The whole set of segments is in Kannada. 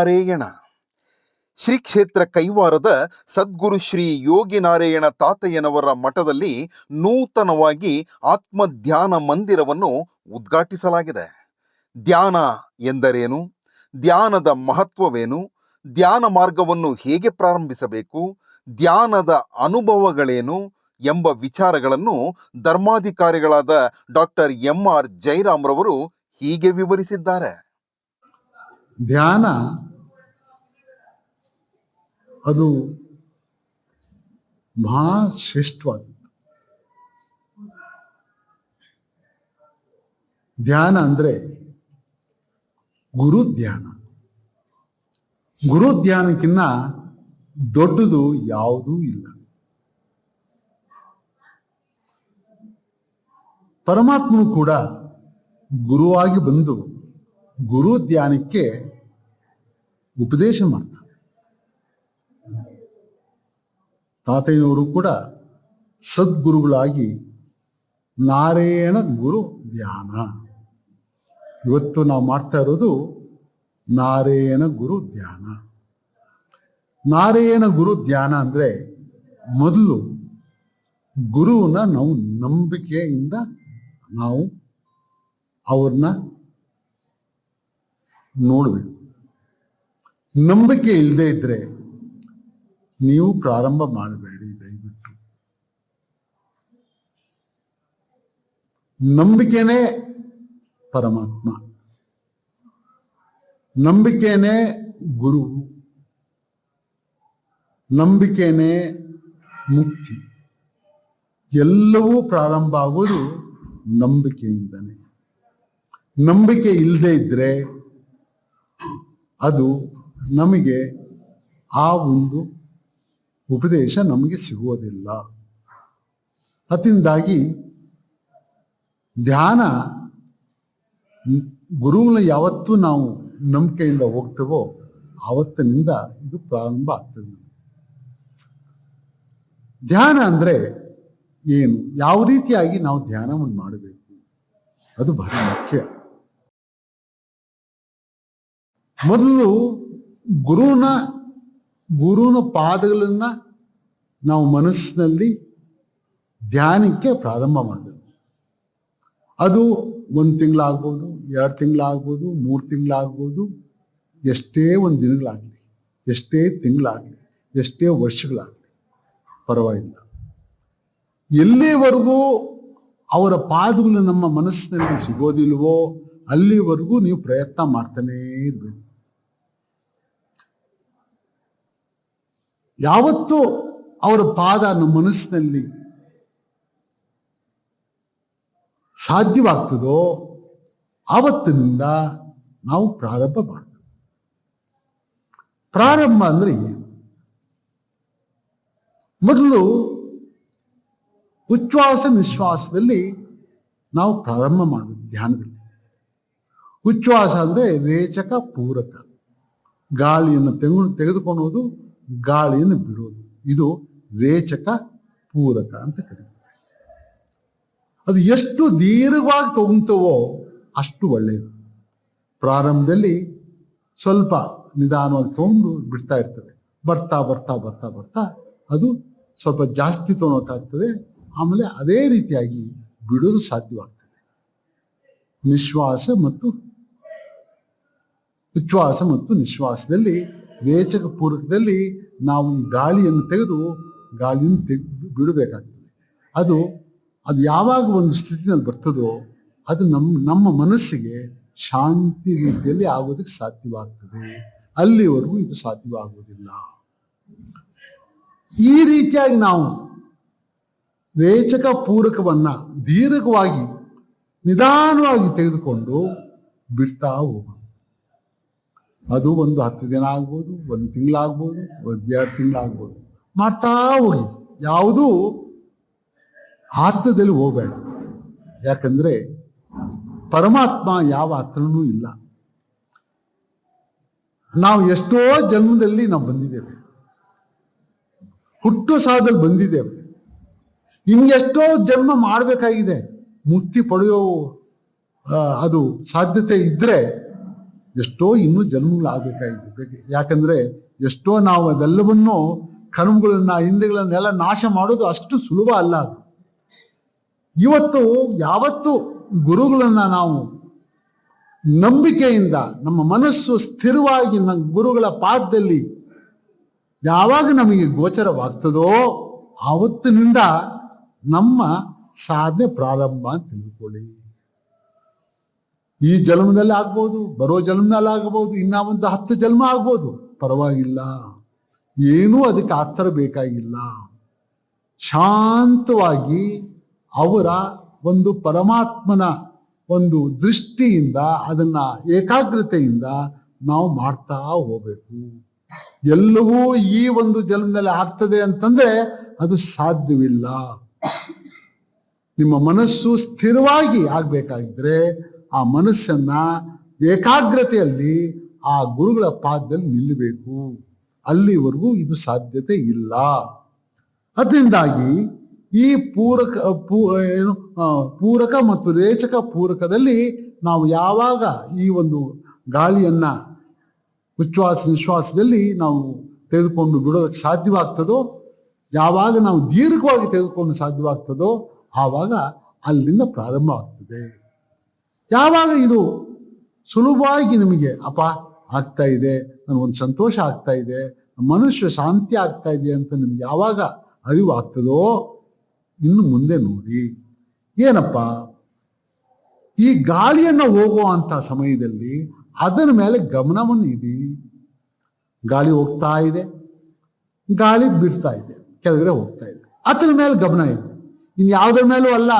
ರಾಮನಾರಾಯಣ ಶ್ರೀ ಕ್ಷೇತ್ರ ಕೈವಾರದ ಸದ್ಗುರು ಶ್ರೀ ಯೋಗಿನಾರಾಯಣ ತಾತಯ್ಯನವರ ಮಠದಲ್ಲಿ ನೂತನವಾಗಿ ಆತ್ಮ ಧ್ಯಾನ ಮಂದಿರವನ್ನು ಉದ್ಘಾಟಿಸಲಾಗಿದೆ. ಧ್ಯಾನ ಎಂದರೇನು? ಧ್ಯಾನದ ಮಹತ್ವವೇನು? ಧ್ಯಾನ ಮಾರ್ಗವನ್ನು ಹೇಗೆ ಪ್ರಾರಂಭಿಸಬೇಕು? ಧ್ಯಾನದ ಅನುಭವಗಳೇನು? ಎಂಬ ವಿಚಾರಗಳನ್ನು ಧರ್ಮಾಧಿಕಾರಿಗಳಾದ ಡಾಕ್ಟರ್ ಎಂ ಆರ್ ಜೈರಾಮ್ ರವರು ಹೀಗೆ ವಿವರಿಸಿದ್ದಾರೆ. ಧ್ಯಾನ ಅದು ಮಹಾ ಶ್ರೇಷ್ಠವಾದದ್ದು. ಧ್ಯಾನ ಅಂದ್ರೆ ಗುರು ಧ್ಯಾನ. ಗುರು ಧ್ಯಾನಕ್ಕಿನ್ನ ದೊಡ್ಡದು ಯಾವುದೂ ಇಲ್ಲ. ಪರಮಾತ್ಮನು ಕೂಡ ಗುರುವಾಗಿ ಬಂದು ಗುರು ಧ್ಯಾನಕ್ಕೆ ಉಪದೇಶ ಮಾಡ್ತಾರೆ ತಾತಯ್ಯನವರು ಕೂಡ ಸದ್ಗುರುಗಳಾಗಿ ನಾರಾಯಣ ಗುರು ಧ್ಯಾನ. ಇವತ್ತು ನಾವು ಮಾಡ್ತಾ ಇರೋದು ನಾರಾಯಣ ಗುರು ಧ್ಯಾನ. ನಾರಾಯಣ ಗುರು ಧ್ಯಾನ ಅಂದರೆ ಮೊದಲು ಗುರುವನ್ನ ನಾವು ನಂಬಿಕೆಯಿಂದ ನಾವು ಅವ್ರನ್ನ ನೋಡಬೇಕು. ನಂಬಿಕೆ ಇಲ್ಲದೆ ಇದ್ರೆ ನೀವು ಪ್ರಾರಂಭ ಮಾಡಬೇಡಿ, ದಯವಿಟ್ಟು. ನಂಬಿಕೆನೇ ಪರಮಾತ್ಮ. ನಂಬಿಕೆನೇ ಗುರು. ನಂಬಿಕೆನೇ ಮುಕ್ತಿ ಎಲ್ಲವೂ ಪ್ರಾರಂಭ ಆಗೋದು ನಂಬಿಕೆಯಿಂದನೇ. ನಂಬಿಕೆ ಇಲ್ಲದೆ ಇದ್ರೆ ಅದು ನಮಗೆ ಆ ಒಂದು ಉಪದೇಶ ನಮಗೆ ಸಿಗುವುದಿಲ್ಲ. ಅದರಿಂದಾಗಿ ಧ್ಯಾನ ಗುರುವಿನ ಯಾವತ್ತೂ ನಾವು ನಂಬಿಕೆಯಿಂದ ಹೋಗ್ತೇವೋ ಆವತ್ತಿನಿಂದ ಇದು ಪ್ರಾರಂಭ ಆಗ್ತದೆ ಧ್ಯಾನ ಅಂದ್ರೆ ಏನು? ಯಾವ ರೀತಿಯಾಗಿ ನಾವು ಧ್ಯಾನವನ್ನು ಮಾಡಬೇಕು? ಅದು ಬಹಳ ಮುಖ್ಯ. ಮೊದಲು ಗುರುನ ಗುರುನ ಪಾದಗಳನ್ನ ನಾವು ಮನಸ್ಸಿನಲ್ಲಿ ಧ್ಯಾನಕ್ಕೆ ಪ್ರಾರಂಭ ಮಾಡಬೇಕು. ಅದು ಒಂದು ತಿಂಗಳಾಗ್ಬೋದು, ಎರಡು ತಿಂಗಳಾಗ್ಬೋದು, ಮೂರು ತಿಂಗಳಾಗ್ಬೋದು, ಎಷ್ಟೇ ಒಂದು ದಿನಗಳಾಗಲಿ, ಎಷ್ಟೇ ತಿಂಗಳಾಗಲಿ, ಎಷ್ಟೇ ವರ್ಷಗಳಾಗಲಿ, ಪರವಾಗಿಲ್ಲ. ಎಲ್ಲಿವರೆಗೂ ಅವರ ಪಾದಗಳು ನಮ್ಮ ಮನಸ್ಸಿನಲ್ಲಿ ಸಿಗೋದಿಲ್ವೋ, ಅಲ್ಲಿವರೆಗೂ ನೀವು ಪ್ರಯತ್ನ ಮಾಡ್ತಾನೇ ಇರಬೇಕು. ಯಾವತ್ತು ಅವರ ಪಾದ ನಮ್ಮ ಮನಸ್ಸಿನಲ್ಲಿ ಸಾಧ್ಯವಾಗ್ತದೋ ಆವತ್ತಿನಿಂದ ನಾವು ಪ್ರಾರಂಭ ಮಾಡ್ತೇವೆ. ಪ್ರಾರಂಭ ಅಂದ್ರೆ ಮೊದಲು ಉಚ್ಛ್ವಾಸ ನಿಶ್ವಾಸದಲ್ಲಿ ನಾವು ಪ್ರಾರಂಭ ಮಾಡಬೇಕು ಧ್ಯಾನದಲ್ಲಿ. ಉಚ್ಛ್ವಾಸ ಅಂದ್ರೆ ರೇಚಕ ಪೂರಕ. ಗಾಳಿಯನ್ನು ತೆಗೆದು ತೆಗೆದುಕೊಳ್ಳೋದು ಗಾಳಿಯನ್ನು ಬಿಡೋದು? ಇದು ರೇಚಕ ಪೂರಕ ಅಂತ ಕರೀತಾರೆ. ಅದು ಎಷ್ಟು ದೀರ್ಘವಾಗಿ ತಗೊಂತವೋ ಅಷ್ಟು ಒಳ್ಳೆಯದು. ಪ್ರಾರಂಭದಲ್ಲಿ ಸ್ವಲ್ಪ ನಿಧಾನವಾಗಿ ತಗೊಂಡು ಬಿಡ್ತಾ ಇರ್ತದೆ. ಬರ್ತಾ ಬರ್ತಾ ಬರ್ತಾ ಬರ್ತಾ ಅದು ಸ್ವಲ್ಪ ಜಾಸ್ತಿ ತೊಗೊಳಕ್ಕಾಗ್ತದೆ ಆಮೇಲೆ ಅದೇ ರೀತಿಯಾಗಿ ಬಿಡೋದು ಸಾಧ್ಯವಾಗ್ತದೆ. ನಿಶ್ವಾಸ ಮತ್ತು ಉಚ್ಛ್ವಾಸ ಮತ್ತು ನಿಶ್ವಾಸದಲ್ಲಿ ವೇಚಕ ಪೂರಕದಲ್ಲಿ ನಾವು ಈ ಗಾಳಿಯನ್ನು ತೆಗೆದು ಗಾಳಿಯನ್ನು ತೆಗ್, ಬಿಡಬೇಕಾಗ್ತದೆ. ಅದು ಅದು ಯಾವಾಗ ಒಂದು ಸ್ಥಿತಿನಲ್ಲಿ ಬರ್ತದೋ, ಅದು ನಮ್ಮ ನಮ್ಮ ಮನಸ್ಸಿಗೆ ಶಾಂತಿ ರೀತಿಯಲ್ಲಿ ಆಗೋದಕ್ಕೆ ಸಾಧ್ಯವಾಗ್ತದೆ. ಅಲ್ಲಿವರೆಗೂ ಇದು ಸಾಧ್ಯವಾಗುವುದಿಲ್ಲ. ಈ ರೀತಿಯಾಗಿ ನಾವು ರೇಚಕ ಪೂರಕವನ್ನ ದೀರ್ಘವಾಗಿ ನಿಧಾನವಾಗಿ ತೆಗೆದುಕೊಂಡು ಬಿಡ್ತಾ ಹೋಗೋದು ಅದು ಒಂದು ಹತ್ತು ದಿನ ಆಗ್ಬೋದು, ಒಂದು ತಿಂಗಳಾಗ್ಬೋದು, ಒಂದು ಎರಡು ತಿಂಗಳಾಗ್ಬೋದು. ಮಾಡ್ತಾ ಹೋಗಿ ಯಾವುದೂ ಆತ್ಮದಲ್ಲಿ ಹೋಗಬೇಡ. ಯಾಕಂದರೆ ಪರಮಾತ್ಮ ಯಾವ ಹತ್ರನೂ ಇಲ್ಲ. ನಾವು ಎಷ್ಟೋ ಜನ್ಮದಲ್ಲಿ ನಾವು ಬಂದಿದ್ದೇವೆ. ಹುಟ್ಟು ಸಾಲದಲ್ಲಿ ಬಂದಿದ್ದೇವೆ. ಇನ್ನು ಎಷ್ಟೋ ಜನ್ಮ ಮಾಡಬೇಕಾಗಿದೆ. ಮುಕ್ತಿ ಪಡೆಯೋ ಅದು ಸಾಧ್ಯತೆ ಇದ್ರೆ ಎಷ್ಟೋ ಇನ್ನೂ ಜನ್ಮಗಳಾಗಬೇಕಾಗಿತ್ತು ಬೇಕು ಯಾಕಂದ್ರೆ ಎಷ್ಟೋ ನಾವು ಅದೆಲ್ಲವನ್ನೂ ಕರ್ಮಗಳನ್ನ ಹಿಂದೆಗಳನ್ನೆಲ್ಲ ನಾಶ ಮಾಡೋದು ಅಷ್ಟು ಸುಲಭ ಅಲ್ಲ ಅದು. ಇವತ್ತು ಯಾವತ್ತು ಗುರುಗಳನ್ನ ನಾವು ನಂಬಿಕೆಯಿಂದ, ನಮ್ಮ ಮನಸ್ಸು ಸ್ಥಿರವಾಗಿ ನಮ್ಮ ಗುರುಗಳ ಪಾದದಲ್ಲಿ ಯಾವಾಗ ನಮಗೆ ಗೋಚರವಾಗ್ತದೋ ಆವತ್ತಿನಿಂದ ನಮ್ಮ ಸಾಧನೆ ಪ್ರಾರಂಭ ಅಂತ ತಿಳ್ಕೊಳ್ಳಿ. ಈ ಜನ್ಮದಲ್ಲಿ ಆಗ್ಬೋದು, ಬರೋ ಜನ್ಮದಲ್ಲಿ ಆಗಬಹುದು ಇನ್ನ ಒಂದು ಹತ್ತು ಜನ್ಮ ಆಗ್ಬೋದು. ಪರವಾಗಿಲ್ಲ. ಏನೂ ಅದಕ್ಕೆ ಆತರ ಬೇಕಾಗಿಲ್ಲ. ಶಾಂತವಾಗಿ ಅವರ ಒಂದು ಪರಮಾತ್ಮನ ಒಂದು ದೃಷ್ಟಿಯಿಂದ, ಅದನ್ನ ಏಕಾಗ್ರತೆಯಿಂದ ನಾವು ಮಾಡ್ತಾ ಹೋಗ್ಬೇಕು. ಎಲ್ಲವೂ ಈ ಒಂದು ಜನ್ಮದಲ್ಲಿ ಆಗ್ತದೆ ಅಂತಂದ್ರೆ ಅದು ಸಾಧ್ಯವಿಲ್ಲ. ನಿಮ್ಮ ಮನಸ್ಸು ಸ್ಥಿರವಾಗಿ ಆಗ್ಬೇಕಾಗಿದ್ರೆ ಆ ಮನಸ್ಸನ್ನ ಏಕಾಗ್ರತೆಯಲ್ಲಿ ಆ ಗುರುಗಳ ಪಾದದಲ್ಲಿ ನಿಲ್ಲಬೇಕು. ಅಲ್ಲಿವರೆಗೂ ಇದು ಸಾಧ್ಯತೆ ಇಲ್ಲ. ಅದರಿಂದಾಗಿ ಈ ಪೂರಕ, ಪೂ, ಏನು ಪೂರಕ ಮತ್ತು ರೇಚಕ ಪೂರಕದಲ್ಲಿ ನಾವು ಯಾವಾಗ ಈ ಒಂದು ಗಾಳಿಯನ್ನ ಉಚ್ಛ್ವಾಸ, ನಿಶ್ವಾಸದಲ್ಲಿ ನಾವು ತೆಗೆದುಕೊಂಡು ಬಿಡೋದಕ್ಕೆ ಸಾಧ್ಯವಾಗ್ತದೋ, ಯಾವಾಗ ನಾವು ದೀರ್ಘವಾಗಿ ತೆಗೆದುಕೊಂಡು ಸಾಧ್ಯವಾಗ್ತದೋ, ಆವಾಗ ಅಲ್ಲಿಂದ ಪ್ರಾರಂಭ ಆಗ್ತದೆ ಯಾವಾಗ ಇದು ಸುಲಭವಾಗಿ ನಿಮಗೆ ಅಪ ಆಗ್ತಾ ಇದೆ ನನಗೊಂದು ಸಂತೋಷ ಆಗ್ತಾ ಇದೆ, ಮನುಷ್ಯ ಶಾಂತಿ ಆಗ್ತಾ ಇದೆ ಅಂತ ನಿಮ್ಗೆ ಯಾವಾಗ ಅರಿವು ಆಗ್ತದೋ ಇನ್ನು ಮುಂದೆ ನೋಡಿ. ಏನಪ್ಪ? ಈ ಗಾಳಿಯನ್ನು ಅಂತ ಸಮಯದಲ್ಲಿ ಅದರ ಮೇಲೆ ಗಮನವನ್ನು ಇಡಿ. ಗಾಳಿ ಹೋಗ್ತಾ ಇದೆ, ಗಾಳಿ ಬಿಡ್ತಾ ಇದೆ, ಕೆಳಗಡೆ ಹೋಗ್ತಾ ಇದೆ. ಅದರ ಮೇಲೆ ಗಮನ ಇದೆ ಇನ್ ಯಾವುದ್ರ ಮೇಲೂ ಅಲ್ಲ.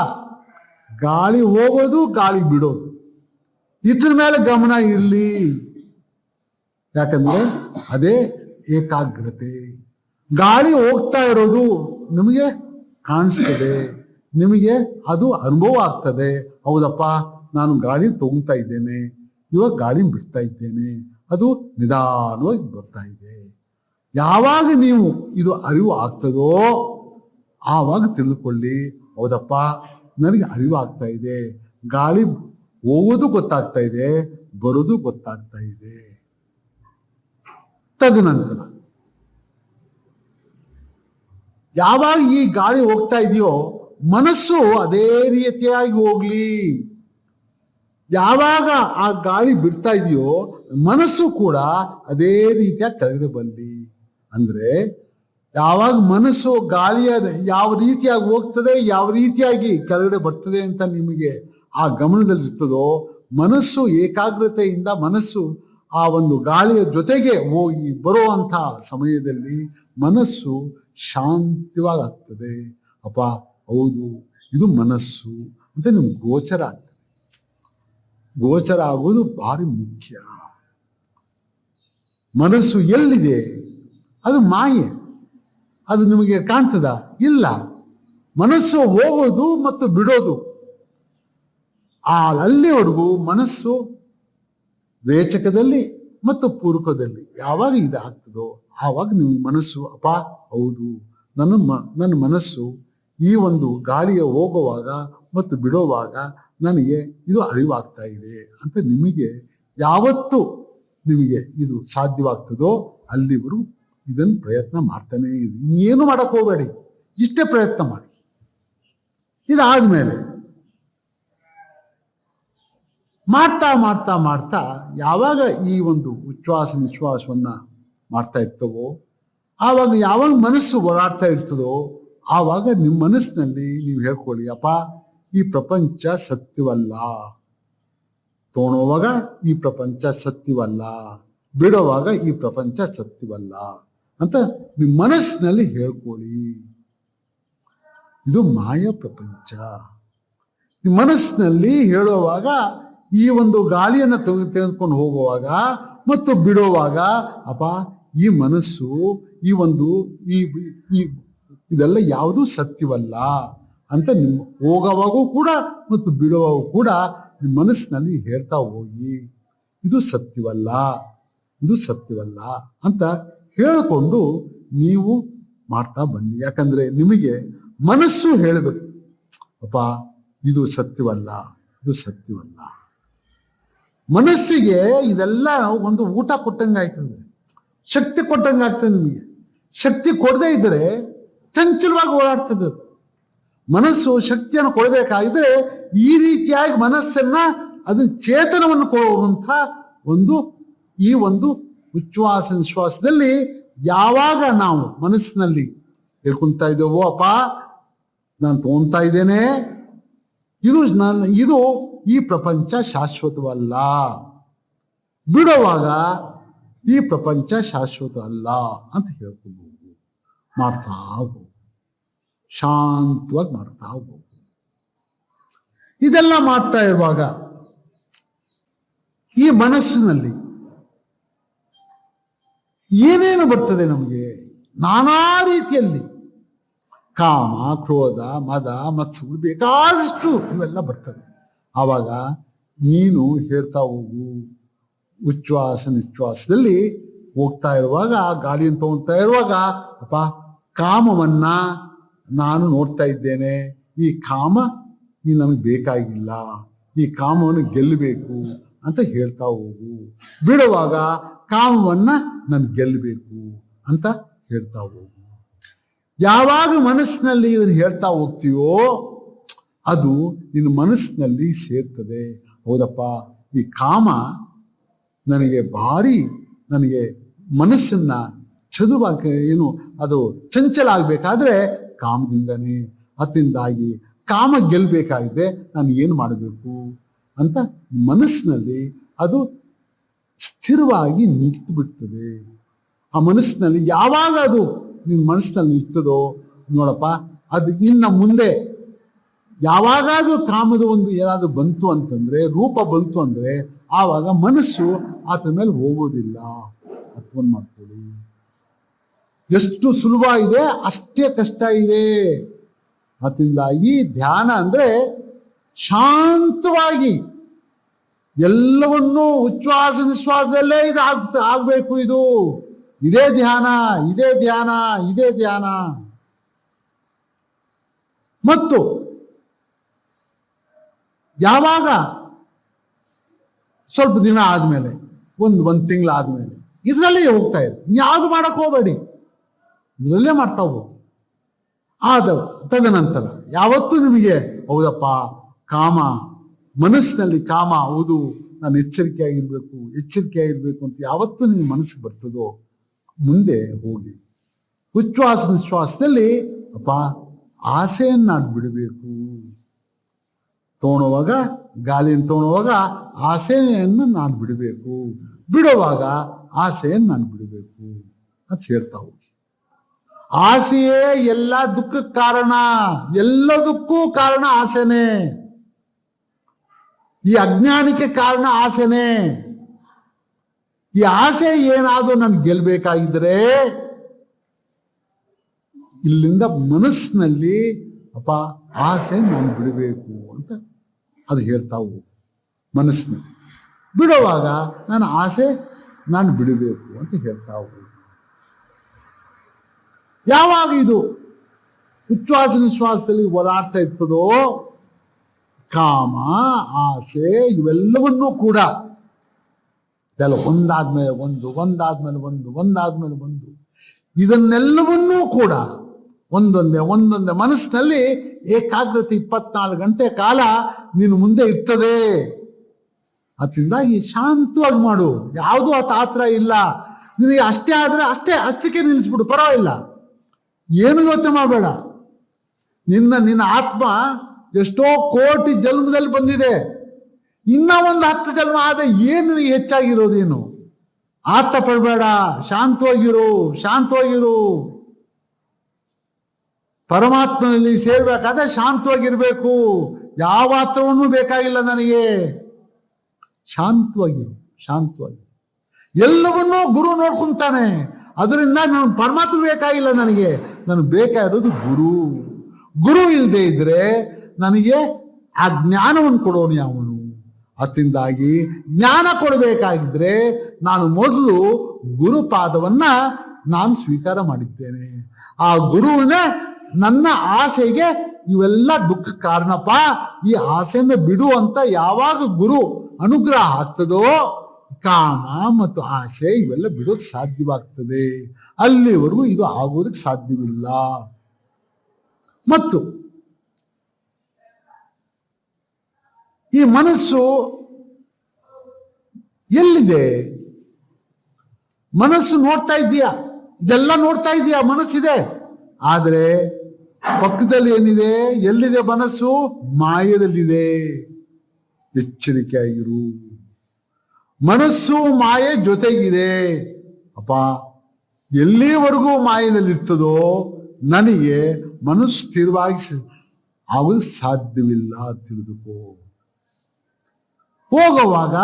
ಗಾಳಿ ಹೋಗೋದು, ಗಾಳಿ ಬಿಡೋದು. ಇದ್ರ ಮೇಲೆ ಗಮನ ಇರಲಿ. ಯಾಕಂದ್ರೆ ಅದೇ ಏಕಾಗ್ರತೆ. ಗಾಳಿ ಹೋಗ್ತಾ ಇರೋದು ನಿಮಗೆ ಕಾಣಿಸ್ತದೆ. ನಿಮಗೆ ಅದು ಅನುಭವ ಆಗ್ತದೆ. ಹೌದಪ್ಪ, ನಾನು ಗಾಳಿ ತಗೊಂತಾ ಇದ್ದೇನೆ. ಇವಾಗ ಗಾಳಿ ಬಿಡ್ತಾ ಇದ್ದೇನೆ. ಅದು ನಿಧಾನವಾಗಿ ಬರ್ತಾ ಇದೆ. ಯಾವಾಗ ನೀವು ಇದು ಅರಿವು ಆಗ್ತದೋ, ಆವಾಗ ತಿಳಿದುಕೊಳ್ಳಿ. ಹೌದಪ್ಪ ನನಗೆ ಅರಿವಾಗ್ತಾ ಇದೆ. ಗಾಳಿ ಹೋಗೋದು ಗೊತ್ತಾಗ್ತಾ ಇದೆ, ಬರೋದು ಗೊತ್ತಾಗ್ತಾ ಇದೆ. ತದನಂತರ ಯಾವಾಗ ಈ ಗಾಳಿ ಹೋಗ್ತಾ ಇದೆಯೋ ಮನಸ್ಸು ಅದೇ ರೀತಿಯಾಗಿ ಹೋಗ್ಲಿ. ಯಾವಾಗ ಆ ಗಾಳಿ ಬಿಡ್ತಾ ಇದೆಯೋ ಮನಸ್ಸು ಕೂಡ ಅದೇ ರೀತಿಯಾಗಿ ಕೆಳಗಡೆ ಅಂದ್ರೆ ಯಾವಾಗ ಮನಸ್ಸು ಗಾಳಿಯ ಯಾವ ರೀತಿಯಾಗಿ ಹೋಗ್ತದೆ, ಯಾವ ರೀತಿಯಾಗಿ ಕೆಳಗಡೆ ಬರ್ತದೆ ಅಂತ ನಿಮಗೆ ಆ ಗಮನದಲ್ಲಿರ್ತದೋ, ಮನಸ್ಸು ಏಕಾಗ್ರತೆಯಿಂದ ಮನಸ್ಸು ಆ ಒಂದು ಗಾಳಿಯ ಜೊತೆಗೆ ಹೋಗಿ ಬರುವಂಥ ಸಮಯದಲ್ಲಿ ಮನಸ್ಸು ಶಾಂತಿವಾಗ್ತದೆ. ಅಪ್ಪ, ಹೌದು, ಇದು ಮನಸ್ಸು ಅಂತ ನಿಮ್ಗೆ ಗೋಚರ ಆಗ್ತದೆ. ಗೋಚರ ಆಗೋದು ಭಾರಿ ಮುಖ್ಯ. ಮನಸ್ಸು ಎಲ್ಲಿದೆ? ಅದು ಮಾಯೆ. ಅದು ನಿಮಗೆ ಕಾಣ್ತದ? ಇಲ್ಲ. ಮನಸ್ಸು ಹೋಗೋದು ಮತ್ತು ಬಿಡೋದು. ಆ ಅಲ್ಲಿವರೆಗೂ ಮನಸ್ಸು ವೇಚಕದಲ್ಲಿ ಮತ್ತು ಪೂರ್ವಕದಲ್ಲಿ ಯಾವಾಗ ಇದಾಗ್ತದೋ ಆವಾಗ ನಿಮ್ಮ ಮನಸ್ಸು ಅಪ ಹೌದು. ನನ್ನ ಮ, ನನ್ನ ಮನಸ್ಸು ಈ ಒಂದು ಗಾಳಿಯ ಹೋಗುವಾಗ ಮತ್ತು ಬಿಡುವಾಗ ನನಗೆ ಇದು ಅರಿವಾಗ್ತಾ ಇದೆ ಅಂತ ನಿಮಗೆ ಯಾವತ್ತು ನಿಮಗೆ ಇದು ಸಾಧ್ಯವಾಗ್ತದೋ ಅಲ್ಲಿವರೆಗೂ ಇದನ್ನು ಪ್ರಯತ್ನ ಮಾಡ್ತಾನೆ ಇನ್ನೇನು ಮಾಡಕ್ ಹೋಗಬೇಡಿ. ಇಷ್ಟೇ ಪ್ರಯತ್ನ ಮಾಡಿ. ಇದಾದ್ಮೇಲೆ ಮಾಡ್ತಾ ಮಾಡ್ತಾ ಮಾಡ್ತಾ ಯಾವಾಗ ಈ ಒಂದು ಉಚ್ಛ್ವಾಸ ನಿಶ್ವಾಸವನ್ನ ಮಾಡ್ತಾ ಇರ್ತವೋ, ಆವಾಗ ಯಾವಾಗ ಮನಸ್ಸು ಓಡಾಡ್ತಾ ಇರ್ತದೋ, ಆವಾಗ ನಿಮ್ಮ ಮನಸ್ಸಿನಲ್ಲಿ ನೀವು ಹೇಳ್ಕೊಳ್ಳಿ, ಅಪ್ಪ, ಈ ಪ್ರಪಂಚ ಸತ್ಯವಲ್ಲ. ತೋಣೋವಾಗ ಈ ಪ್ರಪಂಚ ಸತ್ಯವಲ್ಲ. ಬಿಡೋವಾಗ ಈ ಪ್ರಪಂಚ ಸತ್ಯವಲ್ಲ. ಅಂತ ನಿಮ್ಮ ಮನಸ್ಸಿನಲ್ಲಿ ಹೇಳ್ಕೊಳ್ಳಿ. ಇದು ಮಾಯ ಪ್ರಪಂಚ. ನಿಮ್ಮ ಮನಸ್ಸಿನಲ್ಲಿ ಹೇಳುವಾಗ ಈ ಒಂದು ಗಾಳಿಯನ್ನು ತೆಗೆ- ತೆಗೆದುಕೊಂಡು ಹೋಗುವಾಗ ಮತ್ತು ಬಿಡುವಾಗ, ಅಪ್ಪ, ಈ ಮನಸ್ಸು, ಈ ಒಂದು, ಈ ಈ, ಇದೆಲ್ಲ ಯಾವುದೂ ಸತ್ಯವಲ್ಲ ಅಂತ ನಿಮ್ಮ ಹೋಗುವಾಗೂ ಕೂಡ ಮತ್ತು ಬಿಡುವಾಗೂ ಕೂಡ ನಿಮ್ಮ ಮನಸ್ಸಿನಲ್ಲಿ ಹೇಳ್ತಾ ಹೋಗಿ. ಇದು ಸತ್ಯವಲ್ಲ. ಇದು ಸತ್ಯವಲ್ಲ ಅಂತ ಹೇಳಿಕೊಂಡು ನೀವು ಮಾಡ್ತಾ ಬನ್ನಿ. ಯಾಕಂದ್ರೆ ನಿಮಗೆ ಮನಸ್ಸು ಹೇಳಬೇಕು. ಅಪ್ಪ, ಇದು ಸತ್ಯವಲ್ಲ ಇದು ಸತ್ಯವಲ್ಲ. ಮನಸ್ಸಿಗೆ ಇದೆಲ್ಲ ಒಂದು ಊಟ ಕೊಟ್ಟಂಗಾಯ್ತದೆ ಶಕ್ತಿ ಕೊಟ್ಟಂಗಾಗ್ತದೆ ನಿಮಗೆ. ಶಕ್ತಿ ಕೊಡದೇ ಇದ್ದರೆ ಚಂಚಲವಾಗಿ ಓಡಾಡ್ತದೆ ಮನಸ್ಸು ಶಕ್ತಿಯನ್ನು ಕೊಡಬೇಕಾಗಿದ್ರೆ ಈ ರೀತಿಯಾಗಿ ಮನಸ್ಸನ್ನ ಅದು ಚೇತನವನ್ನು ಕೊಡುವಂತ ಒಂದು ಈ ಒಂದು ಉಚ್ಛ್ವಾಸ ನಿಶ್ವಾಸದಲ್ಲಿ ಯಾವಾಗ ನಾವು ಮನಸ್ಸಿನಲ್ಲಿ ಹೇಳ್ಕೊಂತ ಇದ್ದೇವೋ, ಅಪ್ಪ, ನಾನು ತಗೊಂತಾ ಇದ್ದೇನೆ. ಇದು ನನ್ನ, ಇದು ಈ ಪ್ರಪಂಚ ಶಾಶ್ವತವಲ್ಲ. ಬಿಡುವಾಗ ಈ ಪ್ರಪಂಚ ಶಾಶ್ವತ ಅಲ್ಲ ಅಂತ ಹೇಳ್ಕೊಬಹುದು ಮಾಡ್ತಾ ಹೋಗ್ಬೋದು ಶಾಂತವಾಗಿ ಮಾಡ್ತಾ ಹೋಗ್ಬೋದು ಇದೆಲ್ಲ ಮಾಡ್ತಾ ಇರುವಾಗ ಈ ಮನಸ್ಸಿನಲ್ಲಿ ಏನೇನು ಬರ್ತದೆ ನಮಗೆ? ನಾನಾ ರೀತಿಯಲ್ಲಿ ಕಾಮ, ಕ್ರೋಧ, ಮದ ಮತ್ಸುಗಳು ಬೇಕಾದಷ್ಟು ಇವೆಲ್ಲ ಬರ್ತದೆ. ಆವಾಗ ನೀನು ಹೇಳ್ತಾ ಹೋಗು, ಉಚ್ಛ್ವಾಸ ನಿಶ್ವಾಸದಲ್ಲಿ ಹೋಗ್ತಾ ಇರುವಾಗ ಗಾಡಿಯನ್ನು ತಗೊಳ್ತಾ ಇರುವಾಗ, ಅಪ್ಪ, ಕಾಮವನ್ನ ನಾನು ನೋಡ್ತಾ ಇದ್ದೇನೆ. ಈ ಕಾಮ ಈ ನನಗೆ ಬೇಕಾಗಿಲ್ಲ. ಈ ಕಾಮವನ್ನು ಗೆಲ್ಲಬೇಕು ಅಂತ ಹೇಳ್ತಾ ಹೋಗು. ಬಿಡುವಾಗ ಕಾಮವನ್ನ ನಾನು ಗೆಲ್ಲಬೇಕು ಅಂತ ಹೇಳ್ತಾ ಹೋಗು. ಯಾವಾಗ ಮನಸ್ಸಿನಲ್ಲಿ ಇವನು ಹೇಳ್ತಾ ಹೋಗ್ತೀವೋ ಅದು ನಿನ್ನ ಮನಸ್ಸಿನಲ್ಲಿ ಸೇರ್ತದೆ. ಹೌದಪ್ಪ? ಈ ಕಾಮ ನನಗೆ ಭಾರಿ, ನನಗೆ ಮನಸ್ಸನ್ನ ಚದುವಾಗ, ಏನು, ಅದು ಚಂಚಲ ಆಗಬೇಕಾದ್ರೆ ಕಾಮದಿಂದನೇ, ಅದರಿಂದಾಗಿ ಕಾಮ ಗೆಲ್ಲಬೇಕಾಗಿದೆ ನಾನು ಏನು ಮಾಡಬೇಕು ಅಂತ ಮನಸ್ಸಿನಲ್ಲಿ ಅದು ಸ್ಥಿರವಾಗಿ ನಿಂತು ಬಿಡ್ತದೆ. ಆ ಮನಸ್ಸಿನಲ್ಲಿ ಯಾವಾಗ ಅದು ನಿನ್ನ ಮನಸ್ಸಿನಲ್ಲಿ ನಿಲ್ತದೋ ನೋಡಪ್ಪ, ಅದು ಇನ್ನು ಮುಂದೆ ಯಾವಾಗಾದ್ರೂ ಕಾಮದ ಒಂದು ಏನಾದರೂ ಬಂತು ಅಂತಂದ್ರೆ, ರೂಪ ಬಂತು ಅಂದ್ರೆ, ಆವಾಗ ಮನಸ್ಸು ಆತನ ಮೇಲೆ ಹೋಗೋದಿಲ್ಲ. ಅರ್ಥವನ್ನು ಮಾಡ್ಕೊಳ್ಳಿ. ಎಷ್ಟು ಸುಲಭ ಇದೆ ಅಷ್ಟೇ ಕಷ್ಟ ಇದೆ. ಅದರಿಂದಾಗಿ ಧ್ಯಾನ ಅಂದ್ರೆ ಶಾಂತವಾಗಿ ಎಲ್ಲವನ್ನೂ ಉಚ್ಛ್ವಾಸ ನಿಶ್ವಾಸದಲ್ಲೇ ಇದು ಆಗ್ ಆಗ್ಬೇಕು ಇದು. ಇದೇ ಧ್ಯಾನ ಇದೇ ಧ್ಯಾನ ಇದೇ ಧ್ಯಾನ. ಮತ್ತು ಯಾವಾಗ? ಸ್ವಲ್ಪ ದಿನ ಆದಮೇಲೆ, ಒಂದು ಒಂದು ತಿಂಗಳು ಆದಮೇಲೆ. ಇದರಲ್ಲೇ ಹೋಗ್ತಾ ಇರಿ. ಯಾವುದು ಮಾಡಕ್ ಹೋಗಬೇಡಿ. ಇದರಲ್ಲೇ ಮಾಡ್ತಾ ಹೋಗಿ. ಆದ ತದನಂತರ, ಯಾವತ್ತೂ ನಿಮಗೆ, ಹೌದಪ್ಪ, ಕಾಮ ಮನಸ್ಸಿನಲ್ಲಿ ಕಾಮ ಹೌದು, ನಾನು ಎಚ್ಚರಿಕೆಯಾಗಿರ್ಬೇಕು ಎಚ್ಚರಿಕೆಯಾಗಿರ್ಬೇಕು ಅಂತ ಯಾವತ್ತು ನಿಮ್ಮ ಮನಸ್ಸಿಗೆ ಬರ್ತದೋ, ಮುಂದೆ ಹೋಗಿ. ಉಚ್ಛ್ವಾಸ ನಿಶ್ವಾಸದಲ್ಲಿ, ಅಪ್ಪ, ಆಸೆಯನ್ನು ನಾನು ಬಿಡಬೇಕು. ತೋಣುವಾಗ ಗಾಳಿಯನ್ನು ತೋಣುವಾಗ ಆಸೆಯನ್ನು ನಾನು ಬಿಡಬೇಕು. ಬಿಡುವಾಗ ಆಸೆಯನ್ನು ನಾನು ಬಿಡಬೇಕು ಅಂತ ಹೇಳ್ತಾ ಹೋಗಿ. ಆಸೆಯೇ ಎಲ್ಲ ದುಃಖಕ್ಕೆ ಕಾರಣ. ಎಲ್ಲದಕ್ಕೂ ಕಾರಣ ಆಸೆನೇ. ಈ ಅಜ್ಞಾನಕ್ಕೆ ಕಾರಣ ಆಸೆನೇ. ಈ ಆಸೆ ಏನಾದ್ರೂ ನಾನು ಗೆಲ್ಬೇಕಾಗಿದ್ರೆ ಇಲ್ಲಿಂದ ಮನಸ್ಸಿನಲ್ಲಿ ಅಪ್ಪ ಆಸೆ ನಾನು ಬಿಡಬೇಕು ಅಂತ ಅದು ಹೇಳ್ತಾ ಹೋಗು. ಮನಸ್ಸಿನಲ್ಲಿ. ಬಿಡುವಾಗ ನಾನು ಆಸೆ ನಾನು ಬಿಡಬೇಕು ಅಂತ ಹೇಳ್ತಾ ಯಾವಾಗ ಇದು ಉಚ್ಛ್ವಾಸ ನಿಶ್ವಾಸದಲ್ಲಿ ಓಡಾಡ್ತಾ ಇರ್ತದೋ ಕಾಮ, ಆಸೆ ಇವೆಲ್ಲವನ್ನೂ ಕೂಡ ಇದೆಲ್ಲ ಒಂದಾದ್ಮೇಲೆ ಒಂದು ಒಂದಾದ್ಮೇಲೆ ಒಂದು ಒಂದಾದ್ಮೇಲೆ ಒಂದು. ಇದನ್ನೆಲ್ಲವನ್ನೂ ಕೂಡ ಒಂದೊಂದೇ ಒಂದೊಂದೇ ಮನಸ್ಸಿನಲ್ಲಿ ಏಕಾಗ್ರತೆ ಇಪ್ಪತ್ನಾಲ್ಕು ಗಂಟೆ ಕಾಲ ನೀನು ಮುಂದೆ ಇರ್ತದೆ. ಅದರಿಂದಾಗಿ ಶಾಂತವಾಗಿ ಮಾಡು. ಯಾವುದೂ ಆ ತಾತ್ರ ಇಲ್ಲ. ನಿನಗೆ ಅಷ್ಟೇ ಆದ್ರೆ ಅಷ್ಟೇ ಅಷ್ಟಕ್ಕೆ ನಿಲ್ಲಿಸ್ಬಿಡು, ಪರವಾಗಿಲ್ಲ. ಏನು ಯೋಚನೆ ಮಾಡಬೇಡ. ನಿನ್ನ ನಿನ್ನ ಆತ್ಮ ಎಷ್ಟೋ ಕೋಟಿ ಜನ್ಮದಲ್ಲಿ ಬಂದಿದೆ. ಇನ್ನ ಒಂದು ಹತ್ತು ಜನ್ಮ ಆದ ಏನು ನಿನಗೆ ಹೆಚ್ಚಾಗಿರೋದೇನು ಆತ ಪಡಬೇಡ ಶಾಂತವಾಗಿರು ಶಾಂತವಾಗಿರು. ಪರಮಾತ್ಮನಲ್ಲಿ ಸೇರ್ಬೇಕಾದ್ರೆ ಶಾಂತವಾಗಿರ್ಬೇಕು. ಯಾವ ಆತ್ರವನ್ನೂ ಬೇಕಾಗಿಲ್ಲ ನನಗೆ. ಶಾಂತವಾಗಿರು ಶಾಂತವಾಗಿ ಎಲ್ಲವನ್ನೂ ಗುರು ನೋಡ್ಕೊಂತಾನೆ ಅದರಿಂದ ನಾನು ಪರಮಾತ್ಮ ಬೇಕಾಗಿಲ್ಲ ನನಗೆ. ನನಗೆ ಬೇಕಾಗಿರೋದು ಗುರು. ಗುರು ಇಲ್ಲದೆ ಇದ್ರೆ ನನಗೆ ಆ ಜ್ಞಾನವನ್ನು ಕೊಡೋನು ಯಾವನು? ಅದರಿಂದಾಗಿ ಜ್ಞಾನ ಕೊಡಬೇಕಾಗಿದ್ರೆ ನಾನು ಮೊದಲು ಗುರುಪಾದವನ್ನ ನಾನು ಸ್ವೀಕಾರ ಮಾಡಿದ್ದೇನೆ. ಆ ಗುರುವಿನೇ ನನ್ನ ಆಸೆಗೆ ಇವೆಲ್ಲ ದುಃಖ ಕಾರಣಪ್ಪ, ಈ ಆಸೆಯನ್ನು ಬಿಡು ಅಂತ ಯಾವಾಗ ಗುರು ಅನುಗ್ರಹ ಆಗ್ತದೋ, ಕಾಮ ಮತ್ತು ಆಸೆ ಇವೆಲ್ಲ ಬಿಡೋದು ಸಾಧ್ಯವಾಗ್ತದೆ. ಅಲ್ಲಿವರೆಗೂ ಇದು ಆಗೋದಕ್ಕೆ ಸಾಧ್ಯವಿಲ್ಲ. ಮತ್ತು ಈ ಮನಸ್ಸು ಎಲ್ಲಿದೆ? ಮನಸ್ಸು ನೋಡ್ತಾ ಇದೆಯಾ ಇದೆಲ್ಲ ನೋಡ್ತಾ ಇದೆಯಾ ಮನಸ್ಸಿದೆ. ಆದರೆ ಪಕ್ಕದಲ್ಲಿ ಏನಿದೆ? ಎಲ್ಲಿದೆ ಮನಸ್ಸು? ಮಾಯದಲ್ಲಿದೆ. ಎಚ್ಚರಿಕೆ ಆಗಿರು ಮನಸ್ಸು ಮಾಯೆ ಜೊತೆಗಿದೆ. ಅಪ್ಪ, ಎಲ್ಲಿವರೆಗೂ ಮಾಯದಲ್ಲಿರ್ತದೋ ನನಗೆ ಮನಸ್ಸು ಸ್ಥಿರವಾಗಿ ಸ- ಸಾಧ್ಯವಿಲ್ಲ ತಿಳಿದುಕೋ. ಹೋಗುವಾಗ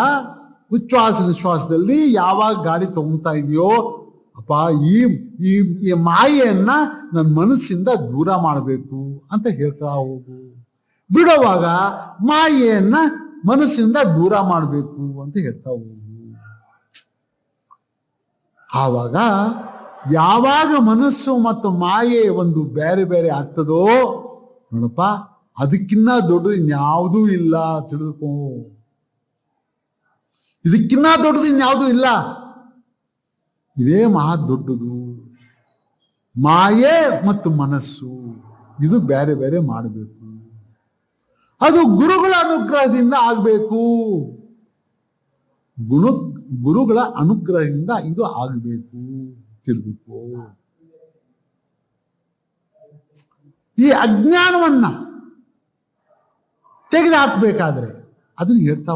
ಉಚ್ಛ್ವಾಸ ನಿಶ್ವಾಸದಲ್ಲಿ ಯಾವಾಗ ಗಾಡಿ ತಗೊಂತಾ ಇದೆಯೋ, ಅಪ್ಪ, ಈ ಈ ಮಾಯೆಯನ್ನ ನನ್ನ ಮನಸ್ಸಿಂದ ದೂರ ಮಾಡಬೇಕು ಅಂತ ಹೇಳ್ತಾ ಹೋಗು. ಬಿಡುವಾಗ ಮಾಯೆಯನ್ನ ಮನಸ್ಸಿಂದ ದೂರ ಮಾಡಬೇಕು ಅಂತ ಹೇಳ್ತಾ ಹೋಗು. ಆವಾಗ ಯಾವಾಗ ಮನಸ್ಸು ಮತ್ತು ಮಾಯೆ ಒಂದು ಬೇರೆ ಬೇರೆ ಆಗ್ತದೋ, ನೋಡಪ್ಪ, ಅದಕ್ಕಿನ್ನ ದೊಡ್ಡದು ಇನ್ಯಾವುದೂ ಇಲ್ಲ ತಿಳಿದುಕೋ ಇದಕ್ಕಿನ್ನ ದೊಡ್ಡದು ಇನ್ಯಾವುದು ಇಲ್ಲ. ಇದೇ ಮಹಾ ದೊಡ್ಡದು. ಮಾಯೆ ಮತ್ತು ಮನಸ್ಸು. ಇದು ಬೇರೆ ಬೇರೆ ಮಾಡಬೇಕು. ಅದು ಗುರುಗಳ ಅನುಗ್ರಹದಿಂದ ಆಗಬೇಕು. ಗುಣ, ಗುರುಗಳ ಅನುಗ್ರಹದಿಂದ ಇದು ಆಗಬೇಕು. ತಿಳಿದುಕೋ. ಈ ಅಜ್ಞಾನವನ್ನ ತೆಗೆದುಹಾಕ್ಬೇಕಾದ್ರೆ ಅದನ್ನ ಹೇಳ್ತಾ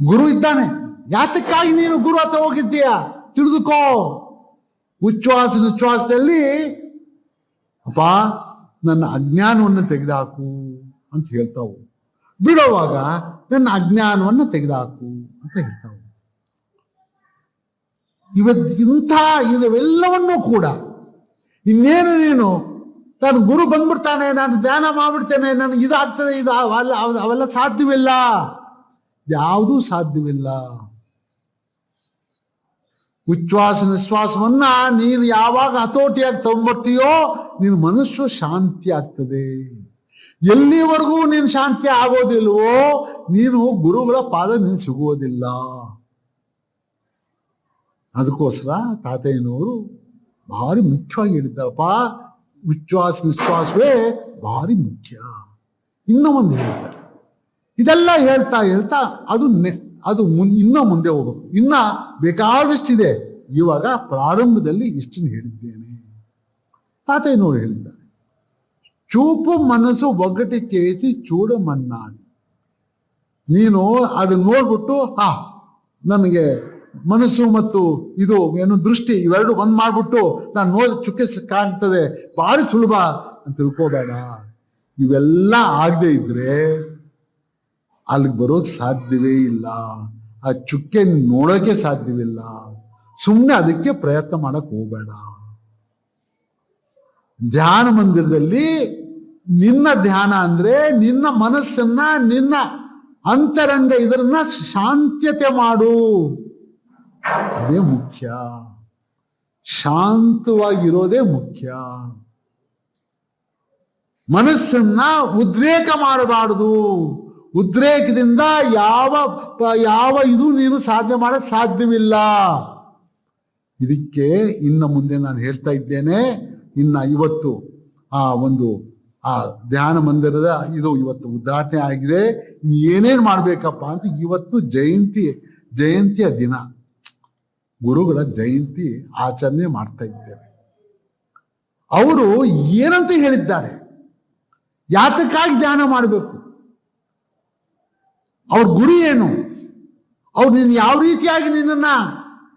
ಗುರು ಇದ್ದಾನೆ. ಯಾತಕ್ಕಾಗಿ ನೀನು ಗುರು ಹತ್ರ ಹೋಗಿದ್ದೀಯಾ? ತಿಳಿದುಕೋ. ಉಚ್ಛ್ವಾಸ ಉಚ್ಛ್ವಾಸದಲ್ಲಿ, ಅಪ್ಪ, ನನ್ನ ಅಜ್ಞಾನವನ್ನು ತೆಗೆದಾಕು ಅಂತ ಹೇಳ್ತಾವು ಬಿಡುವಾಗ ನನ್ನ ಅಜ್ಞಾನವನ್ನು ತೆಗೆದಾಕು ಅಂತ ಹೇಳ್ತಾವು ಇವತ್ತಿಂಥ ಇವೆಲ್ಲವನ್ನೂ ಕೂಡ ಇನ್ನೇನು ನೀನು ನಾನು ಗುರು ಬಂದ್ಬಿಡ್ತಾನೆ, ನಾನು ಧ್ಯಾನ ಮಾಡ್ಬಿಡ್ತೇನೆ, ನನಗೆ ಇದಾಗ್ತದೆ, ಇದು ಅವೆಲ್ಲ ಅವೆಲ್ಲ ಸಾಧ್ಯವಿಲ್ಲ. ಯಾವುದೂ ಸಾಧ್ಯವಿಲ್ಲ. ಉಚ್ಛ್ವಾಸ ನಿಶ್ವಾಸವನ್ನ ನೀನು ಯಾವಾಗ ಹತೋಟಿಯಾಗಿ ತಗೊಂಡ್ಬರ್ತೀಯೋ ನಿನ್ನ ಮನಸ್ಸು ಶಾಂತಿ ಆಗ್ತದೆ. ಎಲ್ಲಿವರೆಗೂ ನೀನು ಶಾಂತಿ ಆಗೋದಿಲ್ವೋ ನೀನು ಗುರುಗಳ ಪಾದ ನಿನ್ ಸಿಗುವುದಿಲ್ಲ. ಅದಕ್ಕೋಸ್ಕರ ತಾತಯ್ಯನವರು ಭಾರಿ ಮುಖ್ಯವಾಗಿ ಹೇಳಿದ್ದಪ್ಪ ಉಚ್ಛ್ವಾಸ ನಿಶ್ವಾಸವೇ ಭಾರಿ ಮುಖ್ಯ. ಇನ್ನೂ ಒಂದು ಹೇಳ್ತಾರೆ ಇದೆಲ್ಲ ಹೇಳ್ತಾ ಹೇಳ್ತಾ ಅದು ಅದು ಮುನ್ ಇನ್ನೂ ಮುಂದೆ ಹೋಗಬೇಕು. ಇನ್ನ ಬೇಕಾದಷ್ಟಿದೆ. ಇವಾಗ ಪ್ರಾರಂಭದಲ್ಲಿ ಇಷ್ಟನ್ನು ಹೇಳಿದ್ದೇನೆ. ತಾತಯ್ಯನವರು ಹೇಳಿದ್ದಾರೆ. ಚೂಪು ಮನಸ್ಸು ಒಗ್ಗಟ್ಟು ಚೇಸಿ ಚೂಡು ಮನ್ನಾಡಿ ನೀನು ಅದನ್ನ ನೋಡ್ಬಿಟ್ಟು, ಹಾ, ನನಗೆ ಮನಸ್ಸು ಮತ್ತು ಇದು ಏನು ದೃಷ್ಟಿ ಇವೆರಡು ಒಂದ್ ಮಾಡ್ಬಿಟ್ಟು ನಾನು ನೋಡ್ ಚುಕ್ಕೆ ಕಾಣ್ತದೆ. ಭಾರಿ ಸುಲಭ ಅಂತ ತಿಳ್ಕೋಬೇಡ. ಇವೆಲ್ಲ ಆಗದೆ ಇದ್ರೆ ಅಲ್ಲಿಗೆ ಬರೋಕೆ ಸಾಧ್ಯವೇ ಇಲ್ಲ. ಆ ಚುಕ್ಕೆ ನೋಡೋಕೆ ಸಾಧ್ಯವಿಲ್ಲ ಸುಮ್ಮನೆ ಅದಕ್ಕೆ ಪ್ರಯತ್ನ ಮಾಡಕ್ಕೆ ಹೋಗಬೇಡ. ಧ್ಯಾನ ಮಂದಿರದಲ್ಲಿ ನಿನ್ನ ಧ್ಯಾನ ಅಂದ್ರೆ ನಿನ್ನ ಮನಸ್ಸನ್ನ, ನಿನ್ನ ಅಂತರಂಗ ಇದನ್ನ ಶಾಂತ್ಯತೆ ಮಾಡು. ಅದೇ ಮುಖ್ಯ. ಶಾಂತವಾಗಿರೋದೇ ಮುಖ್ಯ. ಮನಸ್ಸನ್ನ ಉದ್ರೇಕ ಮಾಡಬಾರದು. ಉದ್ರೇಕದಿಂದ ಯಾವ ಯಾವ ಇದು ನೀನು ಸಾಧನೆ ಮಾಡಕ್ ಸಾಧ್ಯವಿಲ್ಲ. ಇದಕ್ಕೆ ಇನ್ನು ಮುಂದೆ ನಾನು ಹೇಳ್ತಾ ಇದ್ದೇನೆ, ಇನ್ನ ಇವತ್ತು ಆ, ಒಂದು, ಆ, ಧ್ಯಾನ ಮಂದಿರದ ಇದು ಇವತ್ತು ಉದ್ಘಾಟನೆ ಆಗಿದೆ. ಏನೇನು ಮಾಡ್ಬೇಕಪ್ಪ ಅಂತ ಇವತ್ತು ಜಯಂತಿ, ಜಯಂತಿಯ ದಿನ. ಗುರುಗಳ ಜಯಂತಿ ಆಚರಣೆ ಮಾಡ್ತಾ ಇದ್ದೇವೆ. ಅವರು ಏನಂತ ಹೇಳಿದ್ದಾರೆ? ಯಾತಕ್ಕಾಗಿ ಧ್ಯಾನ ಮಾಡಬೇಕು? ಅವ್ರ ಗುರಿ ಏನು? ಅವ್ರು ನೀನು ಯಾವ ರೀತಿಯಾಗಿ ನಿನ್ನನ್ನ,